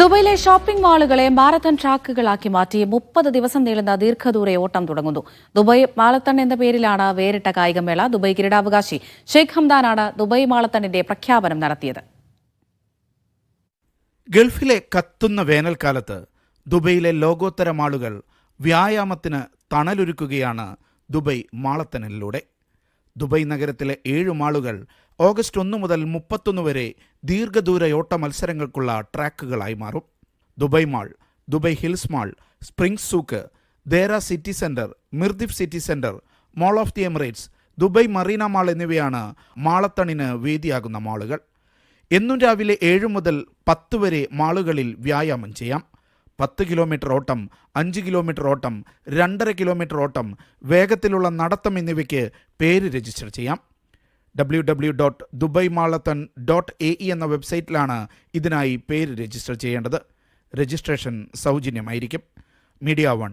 ദുബൈയിലെ shopping മാളുകളെ marathon ട്രാക്കുകളാക്കി മാറ്റി മുപ്പത് ദിവസം നീളുന്ന ദീർഘദൂര ഓട്ടം തുടങ്ങുന്നു. ദുബായ് മാളത്തൺ എന്ന പേരിലാണ് വേറിട്ട കായികമേള. ദുബായ് കിരീടാവകാശി ഷെയ്ഖ് ഹംദാനാണ് ദുബായ് മാളത്തണിന്റെ പ്രഖ്യാപനം നടത്തിയത്. ഗൾഫിലെ കത്തുന്ന വേനൽക്കാലത്ത് ദുബൈയിലെ ലോകോത്തര മാളുകൾ വ്യായാമത്തിന് തണലൊരുക്കുകയാണ് ദുബൈ മാളത്തണലിലൂടെ ദുബൈ നഗരത്തിലെ ഏഴ് മാളുകൾ ഓഗസ്റ്റ് ഒന്ന് മുതൽ മുപ്പത്തൊന്ന് വരെ ദീർഘദൂര ഓട്ട മത്സരങ്ങൾക്കുള്ള ട്രാക്കുകളായി മാറും. Dubai Mall Dubai Hills Mall Spring Souk Deira City Centre Mirdif City Centre Mall of the Emirates Dubai Marina Mall എന്നിവയാണ് മാളത്തണിന് വേദിയാകുന്ന മാളുകൾ. എന്നും രാവിലെ ഏഴ് മുതൽ പത്ത് വരെ മാളുകളിൽ വ്യായാമം ചെയ്യാം. പത്ത് കിലോമീറ്റർ ഓട്ടം അഞ്ച് കിലോമീറ്റർ ഓട്ടം രണ്ടര കിലോമീറ്റർ ഓട്ടം വേഗത്തിലുള്ള നടത്തം എന്നിവയ്ക്ക് പേര് രജിസ്റ്റർ ചെയ്യാം. W W dot Dubai Mallathon dot A E എന്ന വെബ്സൈറ്റിലാണ് ഇതിനായി പേര് രജിസ്റ്റർ ചെയ്യേണ്ടത്. രജിസ്ട്രേഷൻ സൗജന്യമായിരിക്കും. Media one